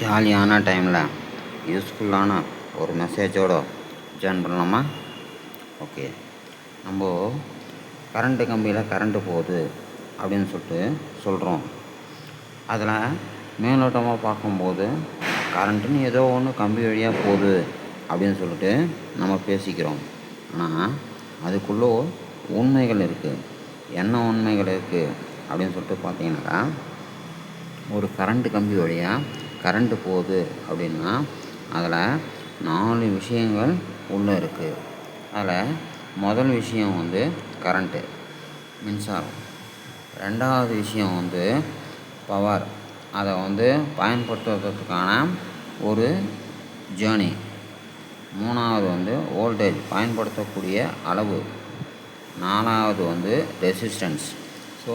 ஜாலியான டைமில் யூஸ்ஃபுல்லான ஒரு மெசேஜோடு ஜாயின் பண்ணலாமா? ஓகே நம்ம கரண்ட்டு கம்பியில் கரண்ட்டு போகுது அப்படின்னு சொல்லிட்டு சொல்கிறோம் அதில் மேலோட்டமாக பார்க்கும்போது கரண்ட்டுன்னு ஏதோ ஒன்று கம்பி வழியாக போகுது அப்படின்னு சொல்லிட்டு நம்ம பேசிக்கிறோம். ஆனால் அதுக்குள்ளே உண்மைகள் இருக்குது என்ன உண்மைகள் இருக்குது அப்படின்னு சொல்லிட்டு பார்த்தீங்கன்னாக்கா ஒரு கரண்ட்டு கம்பி வழியாக கரண்ட்டு போகுது அப்படின்னா அதில் நாலு விஷயங்கள் உள்ளே இருக்குது அதில் முதல் விஷயம் வந்து கரண்ட்டு மின்சாரம். ரெண்டாவது விஷயம் வந்து பவர். அதை வந்து பயன்படுத்துவதற்கான ஒரு ஜேர்னி. மூணாவது வந்து வோல்டேஜ் பயன்படுத்தக்கூடிய அளவு. நாலாவது வந்து ரெசிஸ்டன்ஸ். ஸோ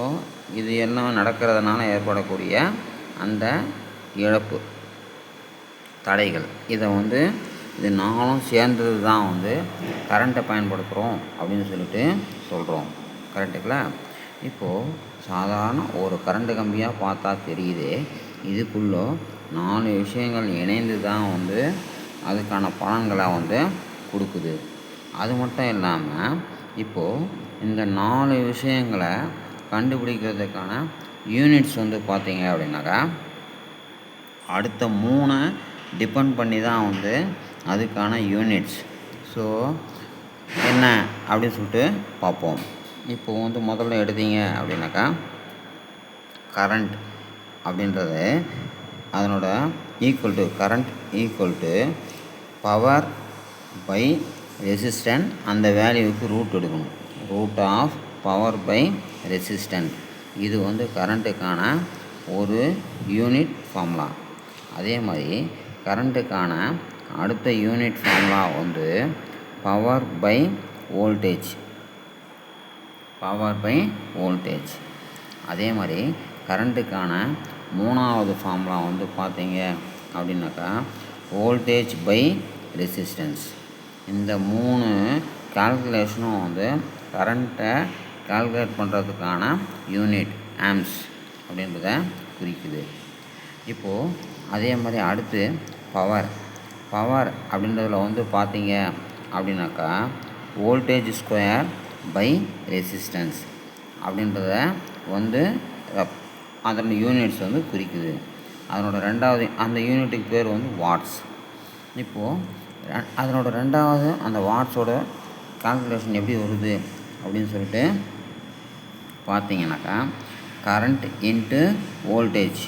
இது எல்லாம் நடக்கிறதுனால ஏற்படக்கூடிய அந்த இழப்பு தடைகள். இதை வந்து இது நாளும் சேர்ந்தது தான் வந்து கரண்ட்டை பயன்படுத்துகிறோம் அப்படின்னு சொல்லிட்டு சொல்கிறோம் கரெக்டுங்களா இப்போது சாதாரண ஒரு கரண்ட்டு கம்பியாக பார்த்தா தெரியுது இதுக்குள்ளே நாலு விஷயங்கள் இணைந்து தான் வந்து அதுக்கான பலன்களை வந்து கொடுக்குது. அது மட்டும் இல்லாமல் இப்போது இந்த நாலு விஷயங்களை கண்டுபிடிக்கிறதுக்கான யூனிட்ஸ் வந்து பார்த்தீங்க அப்படின்னாக்கா அடுத்த மூணை டிபெண்ட் பண்ணி தான் வந்து அதுக்கான யூனிட்ஸ் ஸோ என்ன அப்படின்னு சொல்லிட்டு பார்ப்போம். இப்போ வந்து முதல்ல எடுத்தீங்க அப்படின்னாக்கா கரண்ட் அப்படின்றது அதனோட equal to current equal to power by resistant அந்த வேல்யூவுக்கு ரூட் எடுக்கணும். Root of power by resistant இது வந்து கரண்ட்டுக்கான ஒரு யூனிட் ஃபார்முலா அதே மாதிரி கரண்ட்டுக்கான அடுத்த யூனிட் ஃபார்முலா வந்து power by voltage power by voltage அதே மாதிரி கரண்ட்டுக்கான மூணாவது ஃபார்முலா வந்து பார்த்தீங்க அப்படின்னாக்கா வோல்டேஜ் பை ரெசிஸ்டன்ஸ் இந்த மூணு கால்குலேஷனும் வந்து கரண்ட்டை கால்குலேட் பண்ணுறதுக்கான யூனிட் ஆம்ஸ் அப்படின்றத குறிக்குது. இப்போது அதே மாதிரி அடுத்து பவர் பவர் அப்படின்றதுல வந்து பார்த்தீங்க அப்படின்னாக்கா வோல்டேஜ் ஸ்கொயர் பை ரெசிஸ்டன்ஸ் அப்படின்றத வந்து அதோட யூனிட்ஸ் வந்து குறிக்குது. அதனோட ரெண்டாவது அந்த யூனிட்டுக்கு பேர் வந்து வாட்ஸ் இப்போது அதனோட ரெண்டாவது அந்த வாட்ஸோட கால்குலேஷன் எப்படி வருது அப்படின்னு சொல்லிட்டு பார்த்தீங்கன்னாக்கா current into voltage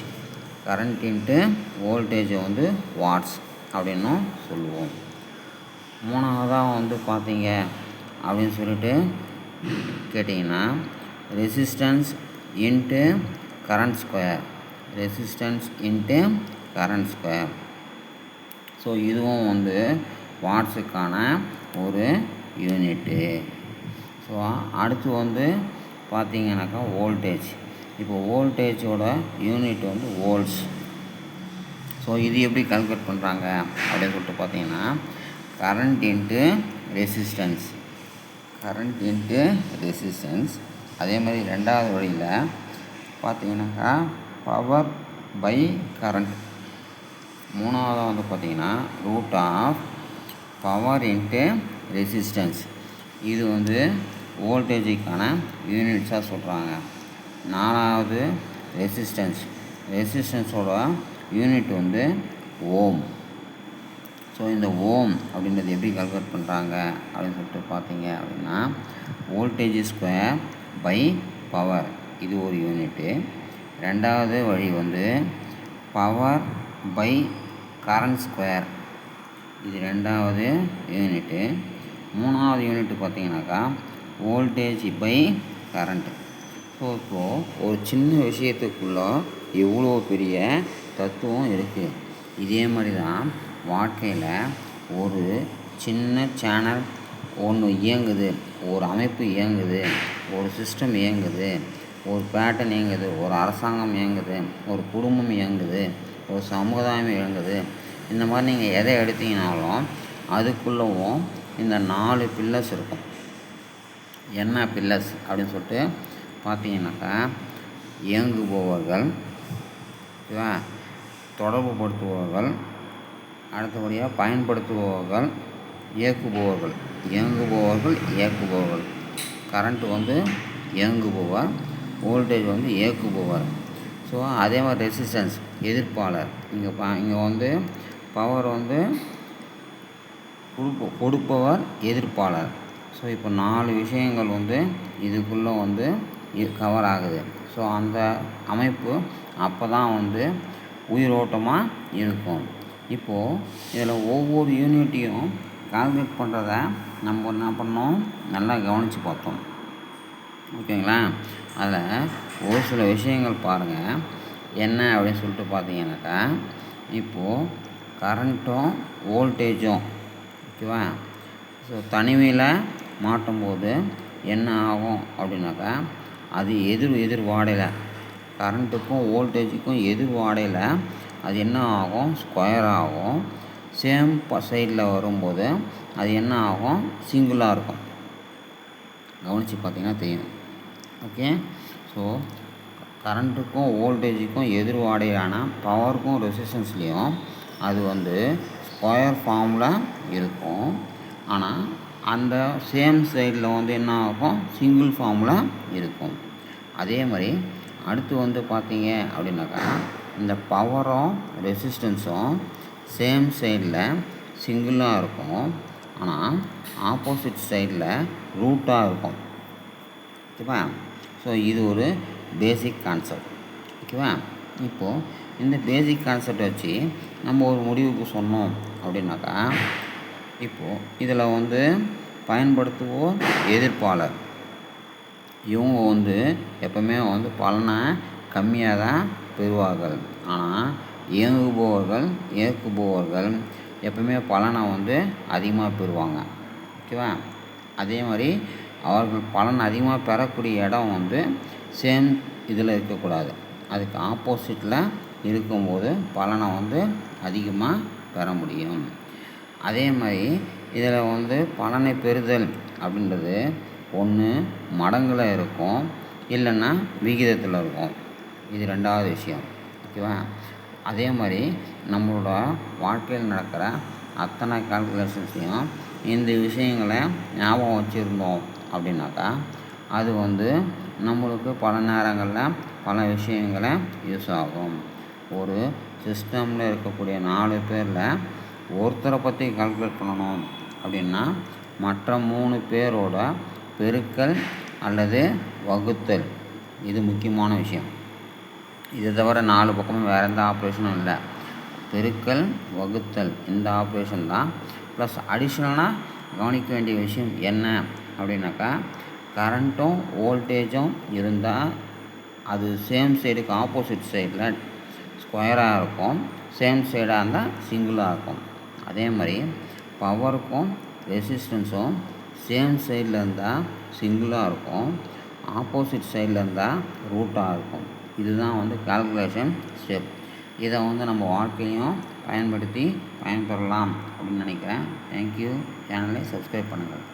current into வோல்டேஜை வந்து வாட்ஸ் அப்படின்னும் சொல்லுவோம். மூணாவதாக வந்து பார்த்தீங்க அப்படின்னு சொல்லிட்டு கேட்டிங்கன்னா resistance into current square resistance into current square so இதுவும் வந்து வாட்ஸுக்கான ஒரு யூனிட்டு ஸோ அடுத்து வந்து பார்த்தீங்கன்னாக்கா வோல்டேஜ் இப்போ வோல்டேஜோட யூனிட் வந்து வோல்ட்ஸ் ஸோ இது எப்படி கால்குலேட் பண்ணுறாங்க அப்படின்னு சொல்லிட்டு பார்த்தீங்கன்னா current into resistance current into resistance அதே மாதிரி ரெண்டாவது வழியில் பார்த்தீங்கன்னாக்கா பவர் பை கரண்ட் மூணாவதாக வந்து பார்த்தீங்கன்னா root of power into resistance இது வந்து வோல்டேஜுக்கான யூனிட்ஸாக சொல்கிறாங்க நாலாவது ரெசிஸ்டன்ஸ் ரெசிஸ்டன்ஸோட யூனிட் வந்து ஓம். ஸோ இந்த ஓம் அப்படின்றது எப்படி கால்குலேட் பண்ணுறாங்க அப்படின்னு சொல்லிட்டு பார்த்தீங்க அப்படின்னா வோல்டேஜ் ஸ்கொயர் பை பவர் இது ஒரு யூனிட்டு ரெண்டாவது வழி வந்து பவர் பை கரண்ட் ஸ்கொயர் இது ரெண்டாவது யூனிட்டு மூணாவது யூனிட்டு பார்த்தீங்கன்னாக்கா வோல்டேஜ் பை கரண்ட்டு இப்போது ஒரு சின்ன விஷயத்துக்குள்ளே எவ்வளோ பெரிய தத்துவம் இருக்குது இதே மாதிரி தான் வாழ்க்கையில் ஒரு சின்ன சேனல் ஒன்று இயங்குது ஒரு அமைப்பு இயங்குது ஒரு சிஸ்டம் இயங்குது ஒரு பேட்டன் இயங்குது ஒரு அரசாங்கம் இயங்குது ஒரு குடும்பம் இயங்குது ஒரு சமுதாயம் இயங்குது. இந்த மாதிரி நீங்கள் எதை எடுத்தீங்கனாலும் அதுக்குள்ளவும் இந்த நாலு பில்லர்ஸ் இருக்கும். என்ன பில்லர்ஸ் அப்படின்னு சொல்லிட்டு பார்த்தீங்கன்னாக்கா இயங்குபவர்கள் ஓகேவா தொடர்புபடுத்துபவர்கள் அடுத்தபடியாக பயன்படுத்துபவர்கள் இயக்குபவர்கள். இயங்குபவர்கள் இயக்குபவர்கள். கரண்ட்டு வந்து இயங்குபவர் வோல்டேஜ் வந்து இயக்குபவர். ஸோ அதே மாதிரி ரெசிஸ்டன்ஸ் எதிர்ப்பாளர். இங்கே ப இங்கே வந்து பவர் வந்து கொடுப்ப கொடுப்பவர் எதிர்ப்பாளர். ஸோ இப்போ நாலு விஷயங்கள் வந்து இதுக்குள்ளே வந்து கவர் ஆகுது. ஸோ அந்த அமைப்பு அப்போ தான் வந்து உயிரோட்டமாக இருக்கும். இப்போது இதில் ஒவ்வொரு யூனிட்டையும் கால்குலேட் பண்ணுறத நம்ம என்ன பண்ணோம்? நல்லா கவனித்து பார்த்தோம். ஓகேங்களா? அதில் ஒரு சில விஷயங்கள் பாருங்கள் என்ன அப்படின்னு சொல்லிட்டு பார்த்தீங்கன்னாக்கா இப்போது கரண்ட்டும் வோல்டேஜும் ஓகேவா ஸோ தனிமையில் மாட்டும்போது என்ன ஆகும் அப்படின்னாக்கா அது எதிர் எதிர் வாடையில். கரண்ட்டுக்கும் வோல்டேஜுக்கும் எதிர் வாடையில் அது என்ன ஆகும்? ஸ்கொயர் ஆகும். சேம் சைடில் வரும்போது அது என்ன ஆகும்? சிங்கிளாக இருக்கும் கவனித்து பார்த்தீங்கன்னா தெரியும். ஓகே ஸோ கரண்ட்டுக்கும் வோல்டேஜுக்கும் எதிர்வாடையான பவருக்கும் ரெசிஸ்டன்ஸ்லேயும் அது வந்து ஸ்கொயர் ஃபார்மில் இருக்கும். ஆனால் அந்த சேம் சைடில் வந்து என்ன ஆகும்? சிங்கிள் ஃபார்மில் இருக்கும். அதே மாதிரி அடுத்து வந்து பார்த்தீங்க அப்படின்னாக்கா இந்த பவரும் ரெசிஸ்டன்ஸும் சேம் சைடில் சிங்கிளாக இருக்கும். ஆனால் ஆப்போசிட் சைடில் ரூட்டாக இருக்கும். ஓகேவா? ஸோ இது ஒரு பேசிக் கான்செப்ட் ஓகேவா? இப்போது இந்த பேசிக் கான்செப்டை வச்சு நம்ம ஒரு முடிவுக்கு சொன்னோம் அப்படின்னாக்கா இப்போது இதில் வந்து பயன்படுத்துவோர் எதிர்ப்பாளர். இவங்க வந்து எப்பவுமே வந்து பலனை கம்மியாக தான் பெறுவார்கள். ஆனால் இயங்குபவர்கள் இயக்குபவர்கள் எப்பவுமே பலனை வந்து அதிகமாக பெறுவாங்க. ஓகேவா அதே மாதிரி அவர்கள் பலன் அதிகமாக பெறக்கூடிய இடம் வந்து சேம் இதில் இருக்கக்கூடாது. அதுக்கு ஆப்போசிட்டில் இருக்கும்போது பலனை வந்து அதிகமாக பெற முடியும். அதே மாதிரி இதில் வந்து பலனை பெறுதல் அப்படின்றது ஒன்று மடங்கில் இருக்கும் இல்லைன்னா விகிதத்தில் இருக்கும். இது ரெண்டாவது விஷயம். ஓகேவா? அதே மாதிரி நம்மளோட வாழ்க்கையில் நடக்கிற அத்தனை கால்குலேஷன்ஸையும் இந்த விஷயங்களை ஞாபகம் வச்சுருந்தோம் அப்படின்னாக்கா அது வந்து நம்மளுக்கு பல நேரங்களில் பல விஷயங்களை யூஸ் ஆகும். ஒரு சிஸ்டமில் இருக்கக்கூடிய நாலு பேரில் ஒருத்தரை பற்றி கால்குலேட் பண்ணணும் அப்படின்னா மற்ற மூணு பேரோட பெருக்கல் அல்லது வகுத்தல். இது முக்கியமான விஷயம். இதை தவிர நாலு பக்கமும் வேறு எந்த ஆப்ரேஷனும் இல்லை. பெருக்கல் வகுத்தல் இந்த ஆப்ரேஷன் தான். ப்ளஸ் அடிஷ்னலாக கவனிக்க வேண்டிய விஷயம் என்ன அப்படின்னாக்கா கரண்ட்டும் வோல்டேஜும் இருந்தால் அது சேம் சைடுக்கு ஆப்போசிட் சைடில் ஸ்கொயராக இருக்கும். சேம் சைடாக இருந்தால் சிங்கிளாக இருக்கும். அதே மாதிரி பவருக்கும் ரெசிஸ்டன்ஸும் சேம் சைடில் இருந்தால் சிங்கிளாக இருக்கும். ஆப்போசிட் சைடில் இருந்தால் ரூட்டாக இருக்கும். இதுதான் வந்து கால்குலேஷன் ஸ்டெப் இதை வந்து நம்ம வாழ்க்கையும் பயன்படுத்தி பயன்பெறலாம் அப்படின்னு நினைக்கிறேன். தேங்க்யூ சேனலை சப்ஸ்கிரைப் பண்ணுங்கள்